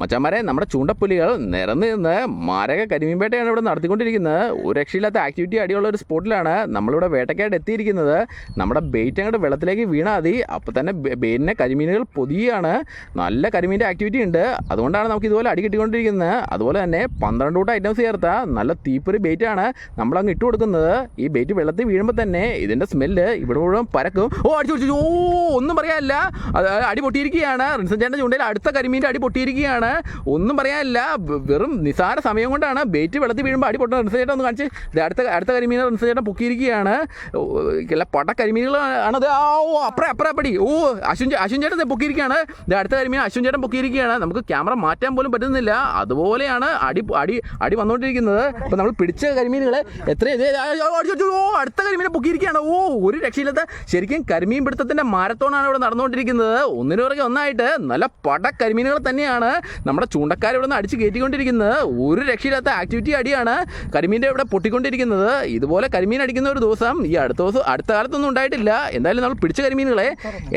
മച്ചാമാരെ നമ്മുടെ ചൂണ്ടപ്പുലികൾ നിരന്ന് നിന്ന് മാരക കരിമീൻപേട്ടയാണ് ഇവിടെ നടത്തിക്കൊണ്ടിരിക്കുന്നത്. ഒരു രക്ഷയില്ലാത്ത ആക്ടിവിറ്റി അടിയുള്ള ഒരു സ്പോട്ടിലാണ് നമ്മളിവിടെ വേട്ടയ്ക്കായിട്ട് എത്തിയിരിക്കുന്നത്. നമ്മുടെ ബെയ്റ്റ് അങ്ങോട്ട് വെള്ളത്തിലേക്ക് വീണാൽ മതി. അപ്പോൾ തന്നെ ബെയിനെ കരിമീനുകൾ പൊതിയാണ് നല്ല കരിമീന്റെ ആക്ടിവിറ്റി ഉണ്ട്. അതുകൊണ്ടാണ് നമുക്ക് ഇതുപോലെ അടി കിട്ടിക്കൊണ്ടിരിക്കുന്നത്. അതുപോലെ തന്നെ പന്ത്രണ്ട് കൂട്ടം ഐറ്റംസ് ചേർത്ത നല്ല തീപ്പൊരു ബെയ്റ്റാണ് നമ്മളങ്ങ് ഇട്ട് കൊടുക്കുന്നത്. ഈ ബെയ്റ്റ് വെള്ളത്തിൽ വീഴുമ്പോൾ തന്നെ ഇതിന്റെ സ്മെല്ല് ഇവിടെ മുഴുവൻ പരക്കും. ഓ അടിച്ചു ഓ ഒന്നും പറയാനില്ല. അടി പൊട്ടിയിരിക്കുകയാണ്. റിൻസൻ ചൂണ്ടയിൽ അടുത്ത കരിമീന്റെ അടി പൊട്ടിയിരിക്കുകയാണ്. ഒന്നും പറയാനില്ല. വെറും നിസാര സമയം കൊണ്ടാണ്. ബേറ്റ് വെള്ളത്തിൽ വീഴുമ്പോൾ അടി പൊട്ടുന്ന റിസേറ്റ് ഒന്ന് കാണിച്ച് അടുത്ത അടുത്ത കരിമീൻ ചേട്ടൻ പൊക്കിയിരിക്കുകയാണ്. ചില പട കരിമീനുകൾ ആണത് ആ ഓ അപ്പറേ അപ്പറേ പടി ഓ അശ്വിൻ അശ്വൻ ചേട്ടൻ പൊക്കിയിരിക്കുകയാണ്. അടുത്ത കരിമീൻ അശ്വിൻ ചേട്ടൻ പൊക്കിയിരിക്കുകയാണ്. നമുക്ക് ക്യാമറ മാറ്റാൻ പോലും പറ്റുന്നില്ല. അതുപോലെയാണ് അടി അടി അടി വന്നുകൊണ്ടിരിക്കുന്നത് അപ്പോൾ നമ്മൾ പിടിച്ച കരിമീനുകളെ എത്ര ഇത് ആ, ആ, അടിച്ചു, അടിച്ചു, ഓ അടുത്ത കരിമീനെ പൊക്കിയിരിക്കുകയാണ്. ഓ ഒരു രക്ഷയില്ലാത്ത ശരിക്കും കരിമീൻ പിടുത്തത്തിന്റെ മാരത്തോണാണ് ഇവിടെ നടന്നുകൊണ്ടിരിക്കുന്നത് ഒന്നിനു പുറകെ ഒന്നായിട്ട് നല്ല പട കരിമീനുകൾ തന്നെയാണ്. നമ്മുടെ ചൂണ്ടക്കാർ ഇവിടെ നിന്ന് അടിച്ച് കയറ്റിക്കൊണ്ടിരിക്കുന്നത് ഒരു രക്ഷയില്ലാത്ത ആക്ടിവിറ്റി അടിയാണ്. കരിമീന്റെ ഇവിടെ പൊട്ടിക്കൊണ്ടിരിക്കുന്നത്. ഇതുപോലെ കരിമീൻ അടിക്കുന്ന ഒരു ദിവസം ഈ അടുത്ത ദിവസം അടുത്ത കാലത്തൊന്നും ഉണ്ടായിട്ടില്ല. എന്തായാലും നമ്മൾ പിടിച്ച കരിമീനുകളെ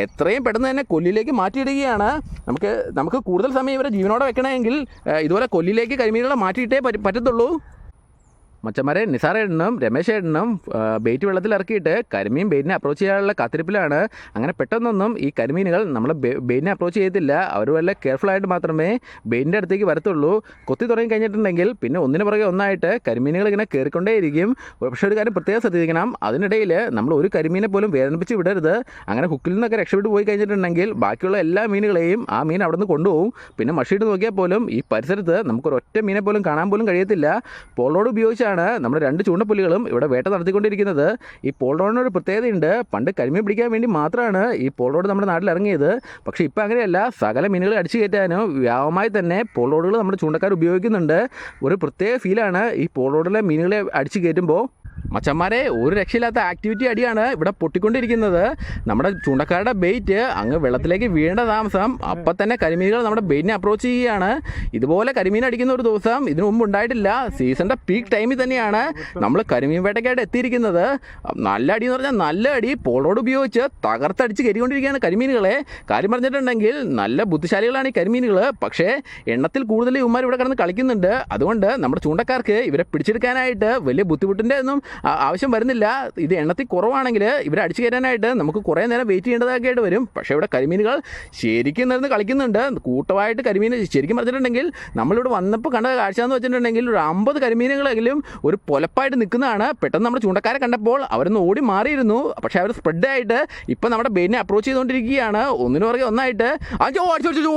എത്രയും പെട്ടെന്ന് തന്നെ കൊല്ലിലേക്ക് മാറ്റിയിടുകയാണ്. നമുക്ക് നമുക്ക് കൂടുതൽ സമയം ഇവരെ ജീവനോടെ വെക്കണമെങ്കിൽ ഇതുപോലെ കൊല്ലിലേക്ക് കരിമീനുകളെ മാറ്റിയിട്ടേ പറ്റത്തുള്ളൂ. മച്ചന്മാരെ നിസാറേട്ടനും രമേശേട്ടനും ബെയ്റ്റ് വെള്ളത്തിൽ ഇറക്കിയിട്ട് കരിമീൻ ബെയിറ്റിനെ അപ്രോച്ച് ചെയ്യാനുള്ള കാത്തിരിപ്പിലാണ്. അങ്ങനെ പെട്ടെന്നൊന്നും ഈ കരിമീനുകൾ നമ്മളെ ബെയിറ്റിനെ അപ്രോച്ച് ചെയ്യത്തില്ല. അവർ വല്ല കെയർഫുൾ ആയിട്ട് മാത്രമേ ബെയിറ്റിന്റെ അടുത്തേക്ക് വരത്തുള്ളൂ. കൊത്തി തുടങ്ങി കഴിഞ്ഞിട്ടുണ്ടെങ്കിൽ പിന്നെ ഒന്നിനു പുറകെ ഒന്നായിട്ട് കരിമീനുകൾ ഇങ്ങനെ കയറിക്കൊണ്ടേയിരിക്കും പക്ഷേ ഒരു കാര്യം പ്രത്യേകം ശ്രദ്ധിക്കണം. അതിനിടയിൽ നമ്മൾ ഒരു കരിമീനെ പോലും വേദനിപ്പിച്ച് വിടരുത്. അങ്ങനെ ഹുക്കിൽ നിന്നൊക്കെ രക്ഷപ്പെട്ട് പോയി കഴിഞ്ഞിട്ടുണ്ടെങ്കിൽ ബാക്കിയുള്ള എല്ലാ മീനുകളെയും ആ മീൻ അവിടെ നിന്ന് കൊണ്ടുപോകും. പിന്നെ മഷിയിട്ട് നോക്കിയാൽ പോലും ഈ പരിസരത്ത് നമുക്കൊരൊറ്റ മീനെ പോലും കാണാൻ പോലും കഴിയത്തില്ല. പോളോട് ഉപയോഗിച്ചാണ് നമ്മുടെ രണ്ട് ചൂണ്ടപ്പുലികളും ഇവിടെ വേട്ട നടത്തിക്കൊണ്ടിരിക്കുന്നത്. ഈ പോളോടിന് ഒരു പ്രത്യേകതയുണ്ട്. പണ്ട് കരിമീൻ പിടിക്കാൻ വേണ്ടി മാത്രമാണ് ഈ പോൾറോഡ് നമ്മുടെ നാട്ടിൽ ഇറങ്ങിയത്. പക്ഷേ ഇപ്പോൾ അങ്ങനെയല്ല. സകല മീനുകൾ അടിച്ചു കയറ്റാനും വ്യാപകമായി തന്നെ പോളോടുകൾ നമ്മുടെ ചൂണ്ടക്കാർ ഉപയോഗിക്കുന്നുണ്ട്. ഒരു പ്രത്യേക ഫീലാണ് ഈ പോൾറോഡിലെ മീനുകളെ അടിച്ചു കയറ്റുമ്പോൾ. മച്ചന്മാരെ ഒരു രക്ഷയില്ലാത്ത ആക്ടിവിറ്റി അടിയാണ് ഇവിടെ പൊട്ടിക്കൊണ്ടിരിക്കുന്നത്. നമ്മുടെ ചൂണ്ടക്കാരുടെ ബെയ്റ്റ് അങ്ങ് വെള്ളത്തിലേക്ക് വീണ്ട താമസം. അപ്പം തന്നെ കരിമീനുകൾ നമ്മുടെ ബെയ്റ്റിനെ അപ്രോച്ച് ചെയ്യുകയാണ്. ഇതുപോലെ കരിമീൻ അടിക്കുന്ന ഒരു ദിവസം ഇതിനു മുമ്പ് ഉണ്ടായിട്ടില്ല. സീസണിന്റെ പീക്ക് ടൈമിൽ തന്നെയാണ് നമ്മൾ കരിമീൻ വേട്ടയ്ക്കായിട്ട് എത്തിയിരിക്കുന്നത്. നല്ല അടി എന്ന് പറഞ്ഞാൽ നല്ല അടി. പോളോട് ഉപയോഗിച്ച് തകർത്തടിച്ച് കയറിക്കൊണ്ടിരിക്കുകയാണ് കരിമീനുകളെ. കാര്യം പറഞ്ഞിട്ടുണ്ടെങ്കിൽ നല്ല ബുദ്ധിശാലികളാണ് ഈ കരിമീനുകൾ പക്ഷേ എണ്ണത്തിൽ കൂടുതൽ ഇവന്മാർ ഇവിടെ കിടന്ന് കളിക്കുന്നുണ്ട്. അതുകൊണ്ട് നമ്മുടെ ചൂണ്ടക്കാർക്ക് ഇവരെ പിടിച്ചെടുക്കാനായിട്ട് വലിയ ബുദ്ധിമുട്ടിന്റെ ഒന്നും ആവശ്യം വരുന്നില്ല. ഇത് എണ്ണത്തിൽ കുറവാണെങ്കിൽ ഇവരെ അടിച്ചു കയറാനായിട്ട് നമുക്ക് കുറേ നേരം വെയിറ്റ് ചെയ്യേണ്ടതൊക്കെയായിട്ട് വരും. പക്ഷേ ഇവിടെ കരിമീനുകൾ ശരിക്കും നിന്ന് കളിക്കുന്നുണ്ട്. കൂട്ടമായിട്ട് കരിമീൻ ശരിക്കും പറഞ്ഞിട്ടുണ്ടെങ്കിൽ നമ്മളിവിടെ വന്നപ്പോൾ കണ്ട കാഴ്ച എന്ന് വെച്ചിട്ടുണ്ടെങ്കിൽ ഒരു അമ്പത് കരിമീനുകളെങ്കിലും ഒരു പൊലപ്പായിട്ട് നിൽക്കുന്നതാണ്. പെട്ടെന്ന് നമ്മുടെ ചൂണ്ടക്കാരെ കണ്ടപ്പോൾ അവരൊന്ന് ഓടി മാറിയിരുന്നു. പക്ഷേ അവർ സ്പ്രെഡ് ആയിട്ട് ഇപ്പം നമ്മുടെ ബെയിനെ അപ്രോച്ച് ചെയ്തുകൊണ്ടിരിക്കുകയാണ്. ഒന്നിനു പുറകെ ഒന്നായിട്ട് അഞ്ചോ ഓ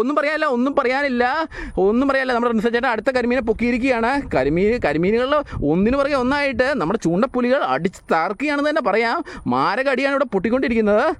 ഒന്നും പറയാനില്ല ഒന്നും പറയാനില്ല. ഒന്നും പറയാനില്ല. നമ്മുടെ റിസർച്ചേട്ട അടുത്ത കരിമീനെ പൊക്കിയിരിക്കുകയാണ്. കരിമീൻ കരിമീനുകളിൽ ഒന്നിനു പുറകെ ഒന്നായിട്ട് നമ്മുടെ ചൂണ്ടപ്പുലികൾ അടിച്ച് തറക്കുകയാണെന്ന് തന്നെ പറയാം. മാരകടിയാണ് ഇവിടെ പൊട്ടിക്കൊണ്ടിരിക്കുന്നത്.